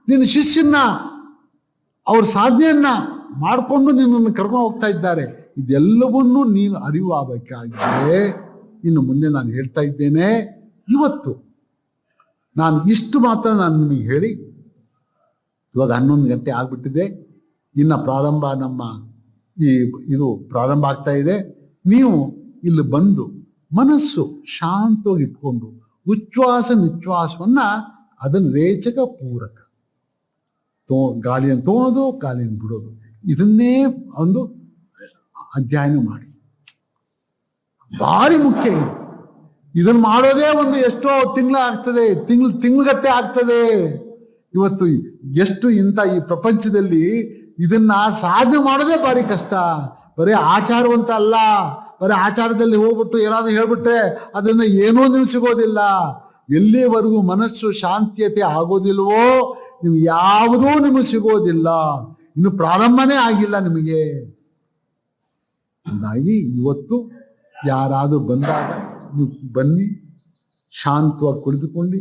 ನಿನ್ನ ಶಿಷ್ಯನ್ನ, ಅವ್ರ ಸಾಧನೆಯನ್ನ ಮಾಡಿಕೊಂಡು ನಿನ್ನನ್ನು ಕರ್ಕೊಂಡು ಹೋಗ್ತಾ ಇದ್ದಾರೆ, ಇದೆಲ್ಲವನ್ನೂ ನೀನು ಅರಿವು ಆಗಬೇಕಾಗಿದೆ ಇನ್ನು ಮುಂದೆ ನಾನು ಹೇಳ್ತಾ ಇದ್ದೇನೆ, ಇವತ್ತು ನಾನು ಇಷ್ಟು ಮಾತ್ರ ನಾನು ನಿಮಗೆ ಹೇಳಿ, ಇವಾಗ ಹನ್ನೊಂದು ಗಂಟೆ ಆಗ್ಬಿಟ್ಟಿದೆ, ಇನ್ನು ಪ್ರಾರಂಭ ನಮ್ಮ ಈ ಇದು ಪ್ರಾರಂಭ ಆಗ್ತಾ ಇದೆ. ನೀವು ಇಲ್ಲಿ ಬಂದು ಮನಸ್ಸು ಶಾಂತವಾಗಿ ಇಟ್ಕೊಂಡು ಉಚ್ಛ್ವಾಸ ನಿಶ್ವಾಸವನ್ನ ಅದನ್ನು ರೇಚಕ ಪೂರಕ. ತೋ ಗಾಳಿಯನ್ನು ತೋದು ಗಾಳಿಯನ್ನು ಬಿಡೋದು. ಇದನ್ನೇ ಒಂದು ಅಧ್ಯಯನ ಮಾಡಿ ಭಾರಿ ಮುಖ್ಯ ಇದು. ಇದನ್ನು ಮಾಡೋದೇ ಒಂದು ಎಷ್ಟೋ ತಿಂಗಳ ಆಗ್ತದೆ, ತಿಂಗ್ಳು, ತಿಂಗ್ಳುಗಟ್ಟೆ ಆಗ್ತದೆ. ಇವತ್ತು ಎಷ್ಟು ಇಂಥ ಈ ಪ್ರಪಂಚದಲ್ಲಿ ಇದನ್ನ ಸಾಧನೆ ಮಾಡೋದೇ ಭಾರಿ ಕಷ್ಟ. ಬರೀ ಆಚಾರವಂತ ಅಲ್ಲ. ಬರೀ ಆಚಾರದಲ್ಲಿ ಹೋಗ್ಬಿಟ್ಟು ಏನಾದ್ರು ಹೇಳ್ಬಿಟ್ರೆ ಅದರಿಂದ ಏನೂ ನೀವು ಸಿಗೋದಿಲ್ಲ ಎಲ್ಲಿವರೆಗೂ ಮನಸ್ಸು ಶಾಂತಿಯತೆ ಆಗೋದಿಲ್ವೋ ನೀವು ಯಾವುದೂ ನಿಮಗೆ ಸಿಗೋದಿಲ್ಲ ಇನ್ನು ಪ್ರಾರಂಭನೇ ಆಗಿಲ್ಲ ನಿಮಗೆ. ಹಂಗಾಗಿ ಇವತ್ತು ಯಾರಾದರೂ ಬಂದಾಗ ನೀವು ಬನ್ನಿ, ಶಾಂತವಾಗಿ ಕುಳಿತುಕೊಂಡು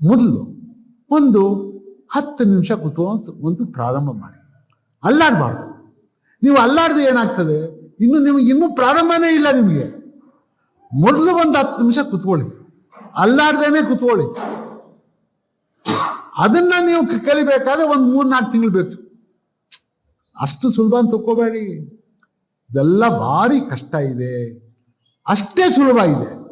ಮೊದಲು ಒಂದು ಹತ್ತು ನಿಮಿಷ ಕುತ್ಕೊಂಡು ಒಂದು ಪ್ರಾರಂಭ ಮಾಡಿ. ಅಲ್ಲಾಡಬಾರ್ದು. ನೀವು ಅಲ್ಲಾಡ್ದು ಏನಾಗ್ತದೆ? ಇನ್ನು ನಿಮಗೆ ಇನ್ನೂ ಪ್ರಾರಂಭನೇ ಇಲ್ಲ ನಿಮಗೆ. ಮೊದಲು ಒಂದು ಹತ್ತು ನಿಮಿಷ ಕುತ್ಕೊಳ್ಳಿ. ಅಲ್ಲಾಡ್ದೇನೆ ಕುತ್ಕೊಳ್ಳಿ. ಅದನ್ನ ನೀವು ಕಲಿಬೇಕಾದ್ರೆ ಒಂದು ಮೂರ್ ನಾಲ್ಕು ತಿಂಗಳು ಬೇಕು. ಅಷ್ಟು ಸುಲಭ ಅಂತ ತಕ್ಕೋಬೇಡಿ ಇದೆಲ್ಲ ಭಾರಿ ಕಷ್ಟ ಇದೆ. ಅಷ್ಟೇ ಸುಲಭ ಇದೆ.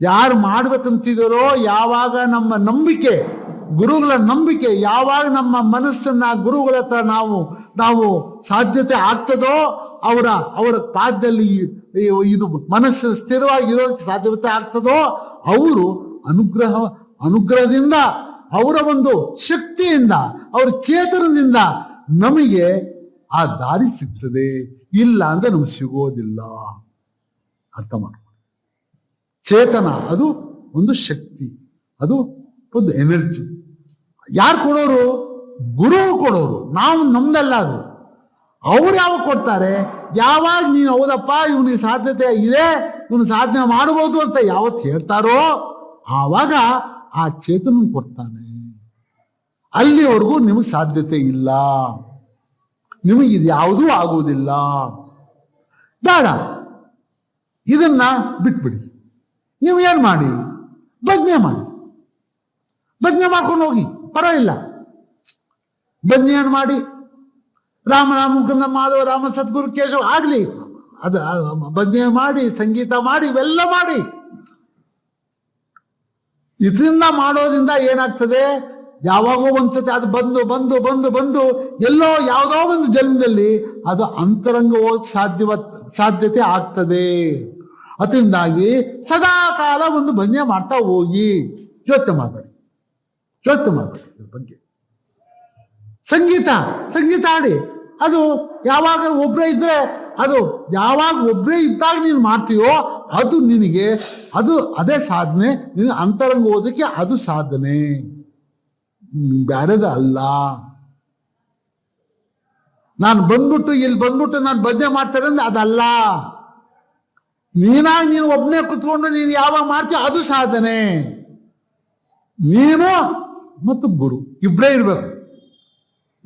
ಯಾರು ಮಾಡ್ಬೇಕಂತಿದಾರೋ ಯಾವಾಗ ನಮ್ಮ ನಂಬಿಕೆ ಗುರುಗಳ ನಂಬಿಕೆ ಯಾವಾಗ ನಮ್ಮ ಮನಸ್ಸನ್ನ ಗುರುಗಳ ಹತ್ರ ನಾವು ನಾವು ಸಾಧ್ಯತೆ ಆಗ್ತದೋ ಅವರ ಅವರ ಪಾದದಲ್ಲಿ ಇದು ಮನಸ್ಸು ಸ್ಥಿರವಾಗಿ ಇರೋದಕ್ಕೆ ಸಾಧ್ಯತೆ ಆಗ್ತದೋ ಅವರು ಅನುಗ್ರಹ, ಅನುಗ್ರಹದಿಂದ, ಅವರ ಒಂದು ಶಕ್ತಿಯಿಂದ, ಅವರ ಚೇತನದಿಂದ ನಮಗೆ ಆ ದಾರಿ ಸಿಗ್ತದೆ. ಇಲ್ಲ ಅಂದ್ರೆ ನಮ್ಗೆ ಸಿಗೋದಿಲ್ಲ. ಅರ್ಥ ಮಾಡ್ಕೊಳ್ಳಿ. ಚೇತನ ಅದು ಒಂದು ಶಕ್ತಿ. ಅದು ಒಂದು ಎನರ್ಜಿ. ಯಾರು ಕೊಡೋರು? ಗುರು ಕೊಡೋರು. ನಾವು ನಮ್ದಲ್ಲ ಅದು. ಅವ್ರು ಯಾವಾಗ ಕೊಡ್ತಾರೆ? ಯಾವಾಗ ನೀನು ಹೌದಪ್ಪ, ಇವನಿಗೆ ಸಾಧ್ಯತೆ ಇದೆ, ಇವನು ಸಾಧನೆ ಮಾಡಬಹುದು ಅಂತ ಯಾವತ್ತು ಹೇಳ್ತಾರೋ, ಆವಾಗ ಆ ಚೇತನ ಕೊಡ್ತಾನೆ. ಅಲ್ಲಿವರೆಗೂ ನಿಮಗೆ ಸಾಧ್ಯತೆ ಇಲ್ಲ. ನಿಮಗೆ ಇದು ಯಾವುದೂ ಆಗುವುದಿಲ್ಲ. ಬೇಡ. ಇದನ್ನ ಬಿಟ್ಬಿಡಿ. ನೀವು ಏನು ಮಾಡಿ? ಭಜನೆ ಮಾಡಿ. ಭಜನೆ ಮಾಡ್ಕೊಂಡು ಹೋಗಿ, ಪರವಾಗಿಲ್ಲ. ಬದನೆಯನ್ನು ಮಾಡಿ? ರಾಮ ರಾಮ ಮುಕುಂದ ಮಾಧವ ರಾಮ ಸದ್ಗುರು ಕೇಶವ ಆಗಲಿ, ಅದು ಬದನೆ ಮಾಡಿ, ಸಂಗೀತ ಮಾಡಿ, ಇವೆಲ್ಲ ಮಾಡಿ. ಇದರಿಂದ ಮಾಡೋದ್ರಿಂದ ಏನಾಗ್ತದೆ? ಯಾವಾಗೋ ಒಂದ್ಸತಿ ಅದು ಬಂದು ಬಂದು ಬಂದು ಬಂದು ಎಲ್ಲೋ ಯಾವುದೋ ಒಂದು ಜನ್ಮದಲ್ಲಿ ಅದು ಅಂತರಂಗ ಹೋಗಕ್ ಸಾಧ್ಯವ ಸಾಧ್ಯತೆ ಆಗ್ತದೆ. ಅದರಿಂದಾಗಿ ಸದಾ ಕಾಲ ಒಂದು ಭಜನೆ ಮಾಡ್ತಾ ಹೋಗಿ. ಜೊತೆ ಮಾಡಬೇಡಿ. ಯೋಚನೆ ಮಾಡಬೇಡಿ ಇದ್ರ ಬಗ್ಗೆ. ಸಂಗೀತ ಸಂಗೀತ ಆಡಿ. ಅದು ಯಾವಾಗ ಒಬ್ಬರೇ ಇದ್ರೆ, ಅದು ಯಾವಾಗ ಒಬ್ಬರೇ ಇದ್ದಾಗ ನೀನು ಮಾಡ್ತೀಯೋ, ಅದು ನಿನಗೆ, ಅದು ಅದೇ ಸಾಧನೆ ನಿನ್ನ ಅಂತರಂಗ ಓದಕ್ಕೆ ಅದು ಸಾಧನೆ. ಬ್ಯಾರದ ಅಲ್ಲ. ನಾನು ಬಂದ್ಬಿಟ್ಟು, ಇಲ್ಲಿ ಬಂದ್ಬಿಟ್ಟು ನಾನು ಭಜನೆ ಮಾಡ್ತೇನೆ ಅಂದ್ರೆ ಅದಲ್ಲ. ನೀನಾಗಿ ನೀನು ಒಬ್ಬನೇ ಕುತ್ಕೊಂಡು ನೀನು ಯಾವಾಗ ಮಾಡ್ತೀಯೋ ಅದು ಸಾಧನೆ. ನೀನು ಮತ್ತು ಗುರು ಇಬ್ಬರೇ ಇರಬೇಕು.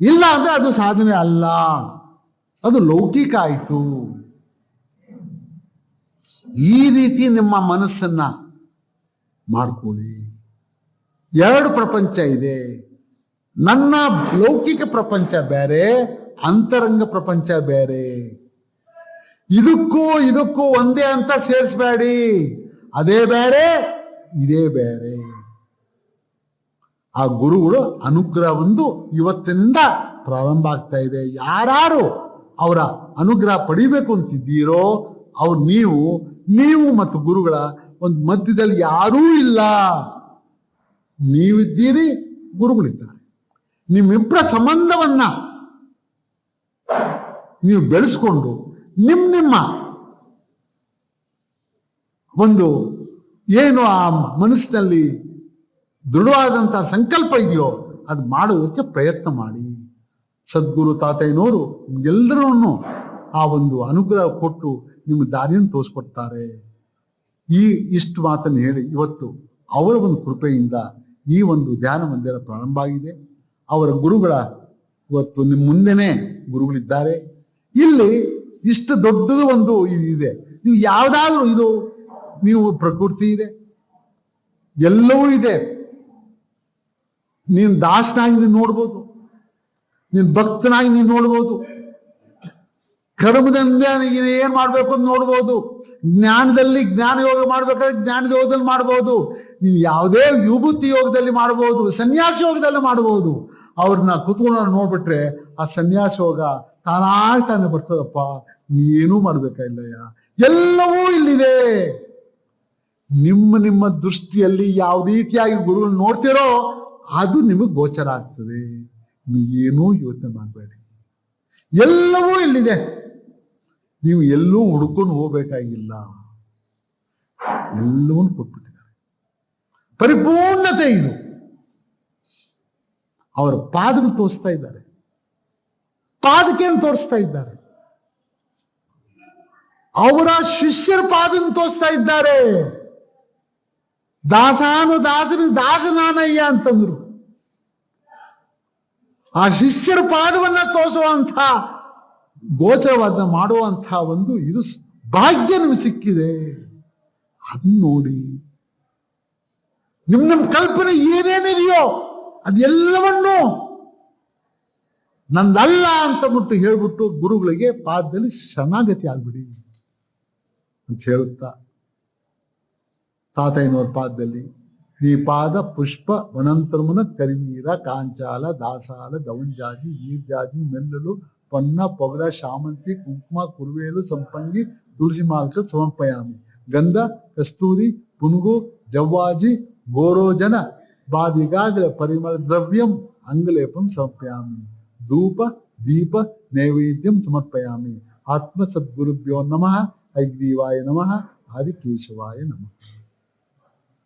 ಇಲ್ಲ ಅಂದ್ರೆ ಅದು ಸಾಧನೆ ಅಲ್ಲ. ಅದು ಲೌಕಿಕ ಆಯಿತು. ಈ ರೀತಿ ನಿಮ್ಮ ಮನಸ್ಸನ್ನ ಮಾಡ್ಕೊಳ್ಳಿ. ಎರಡು ಪ್ರಪಂಚ ಇದೆ. ನನ್ನ ಲೌಕಿಕ ಪ್ರಪಂಚ ಬೇರೆ, ಅಂತರಂಗ ಪ್ರಪಂಚ ಬೇರೆ. ಇದಕ್ಕೂ ಇದಕ್ಕೂ ಒಂದೇ ಅಂತ ಸೇರಿಸ್ಬೇಡಿ. ಅದೇ ಬೇರೆ, ಇದೇ ಬೇರೆ. ಆ ಗುರುಗಳು ಅನುಗ್ರಹ ಒಂದು ಇವತ್ತಿನಿಂದ ಪ್ರಾರಂಭ ಆಗ್ತಾ ಇದೆ. ಯಾರು ಅವರ ಅನುಗ್ರಹ ಪಡಿಬೇಕು ಅಂತಿದ್ದೀರೋ, ಅವ್ರು ನೀವು ನೀವು ಮತ್ತು ಗುರುಗಳ ಒಂದು ಮಧ್ಯದಲ್ಲಿ ಯಾರೂ ಇಲ್ಲ. ನೀವಿದ್ದೀರಿ, ಗುರುಗಳಿದ್ದಾರೆ. ನಿಮ್ಮಿಬ್ಬರ ಸಂಬಂಧವನ್ನ ನೀವು ಬೆಳೆಸ್ಕೊಂಡು ನಿಮ್ ನಿಮ್ಮ ಒಂದು ಏನು ಆ ಮನಸ್ಸಿನಲ್ಲಿ ದೃಢವಾದಂಥ ಸಂಕಲ್ಪ ಇದೆಯೋ ಅದು ಮಾಡೋದಕ್ಕೆ ಪ್ರಯತ್ನ ಮಾಡಿ. ಸದ್ಗುರು ತಾತಯ್ಯನವರು ಎಲ್ಲರನ್ನು ಆ ಒಂದು ಅನುಗ್ರಹ ಕೊಟ್ಟು ನಿಮ್ಮ ದಾರಿಯನ್ನು ತೋರಿಸ್ಕೊಡ್ತಾರೆ. ಈ ಇಷ್ಟು ಮಾತನ್ನು ಹೇಳಿ ಇವತ್ತು ಅವರ ಒಂದು ಕೃಪೆಯಿಂದ ಈ ಒಂದು ಧ್ಯಾನ ಮಂದಿರ ಪ್ರಾರಂಭ ಆಗಿದೆ. ಅವರ ಗುರುಗಳ ಇವತ್ತು ನಿಮ್ಮ ಮುಂದೆನೇ ಗುರುಗಳಿದ್ದಾರೆ. ಇಲ್ಲಿ ಇಷ್ಟು ದೊಡ್ಡದು ಒಂದು ಇದೆ. ನೀವು ಯಾವುದಾದ್ರೂ ಇದು, ನೀವು ಪ್ರಕೃತಿ ಇದೆ. ಎಲ್ಲವೂ ಇದೆ. ನೀನು ದಾಸನಾಗಿ ನೀನು ನೋಡ್ಬೋದು. ನೀನು ಭಕ್ತನಾಗಿ ನೀನು ನೋಡ್ಬೋದು. ಕರ್ಮದಿಂದ ಏನ್ ಮಾಡ್ಬೇಕು ಅಂತ ನೋಡ್ಬೋದು. ಜ್ಞಾನದಲ್ಲಿ ಜ್ಞಾನ ಯೋಗ ಮಾಡ್ಬೇಕಾದ್ರೆ ಜ್ಞಾನದ ಯೋಗದಲ್ಲಿ ಮಾಡ್ಬೋದು. ನೀನು ಯಾವುದೇ ವಿಭೂತಿ ಯೋಗದಲ್ಲಿ ಮಾಡ್ಬೋದು, ಸನ್ಯಾಸ ಯೋಗದಲ್ಲಿ ಮಾಡ್ಬೋದು. ಅವ್ರನ್ನ ಕುತ್ಕೊಂಡು ನೋಡ್ಬಿಟ್ರೆ ಆ ಸನ್ಯಾಸ ಯೋಗ ತಾನಾಗಿ ತಾನೇ ಬರ್ತದಪ್ಪ. ನೀನೂ ಮಾಡ್ಬೇಕಾಗಿಲ್ಲಯ್ಯ ಎಲ್ಲವೂ ಇಲ್ಲಿದೆ. ನಿಮ್ಮ ನಿಮ್ಮ ದೃಷ್ಟಿಯಲ್ಲಿ ಯಾವ ರೀತಿಯಾಗಿ ಗುರುಗಳು ನೋಡ್ತೀರೋ ಅದು ನಿಮಗೆ ಗೋಚರ ಆಗ್ತದೆ. ಏನೂ ಯೋಚನೆ ಮಾಡಬೇಡಿ. ಎಲ್ಲವೂ ಇಲ್ಲಿದೆ. ನೀವು ಎಲ್ಲೂ ಹುಡ್ಕೊಂಡು ಹೋಗ್ಬೇಕಾಗಿಲ್ಲ. ಎಲ್ಲವನ್ನೂ ಕೊಟ್ಬಿಟ್ಟಿದ್ದಾರೆ. ಪರಿಪೂರ್ಣತೆ ಇದು. ಅವರ ಪಾದನ ತೋರಿಸ್ತಾ ಇದ್ದಾರೆ. ಪಾದಕೆಯನ್ನು ತೋರಿಸ್ತಾ ಇದ್ದಾರೆ? ಅವರ ಶಿಷ್ಯರ ಪಾದನ ತೋರಿಸ್ತಾ ಇದ್ದಾರೆ. ದಾಸಾನು ದಾಸನ ದಾಸನಾನಯ್ಯ ಅಂತಂದ್ರು. ಆ ಶಿಷ್ಯರ ಪಾದವನ್ನ ತೋರಿಸುವಂತ ಗೋಚರವಾದ ಮಾಡುವಂತ ಒಂದು ಇದು ಭಾಗ್ಯ ನಿಮ್ಗೆ ಸಿಕ್ಕಿದೆ. ಅದನ್ನ ನೋಡಿ. ನಿಮ್ ನಿಮ್ ಕಲ್ಪನೆ ಏನೇನಿದೆಯೋ ಅದೆಲ್ಲವನ್ನು ನಂದಲ್ಲ ಅಂತ ಬಿಟ್ಟು ಹೇಳ್ಬಿಟ್ಟು ಗುರುಗಳಿಗೆ ಪಾದದಲ್ಲಿ ಶರಣಾಗತಿ ಆಗ್ಬಿಡಿ ಅಂತ ಹೇಳುತ್ತಾ ತಾತಯ್ಯನವ್ರ ಪಾದದಲ್ಲಿ ಈ ಪಾದ ಪುಷ್ಪ ವನಂತರಮುನ ಕರಿನೀರ ಕಾಂಚಾಲ ದಾಸಾಲ ದವಂಜಾಜಿ ನೀರ್ಜಾಜಿ ಮೆಲ್ಲಲು ಪೊನ್ನ ಪೊಗರ ಶಾಮಂತಿ ಕುಂಕುಮ ಕುರುವೇಲು ಸಂಪಂಗಿ ತುಳಸಿ ಮಾಲ್ಕ ಸಮರ್ಪಯಾಮಿ ಗಂಧ ಕಸ್ತೂರಿ ಪುನುಗು ಜವ್ವಾಜಿ ಗೋರೋಜನ ಬಾದಿಗಾಗಲ ಪರಿಮಳ ದ್ರವ್ಯಂ ಅಂಗಲೇಪಂ ಸಮರ್ಪಯಾಮಿ ಧೂಪ ದೀಪ ನೈವೇದ್ಯಂ ಸಮರ್ಪಯಾಮಿ ಆತ್ಮ ಸದ್ಗುರುಭ್ಯೋ ನಮಃ ಐಗ್ರೀವಾಯ ನಮಃ ಹರಿಕೇಶವಾಯ ನಮಃ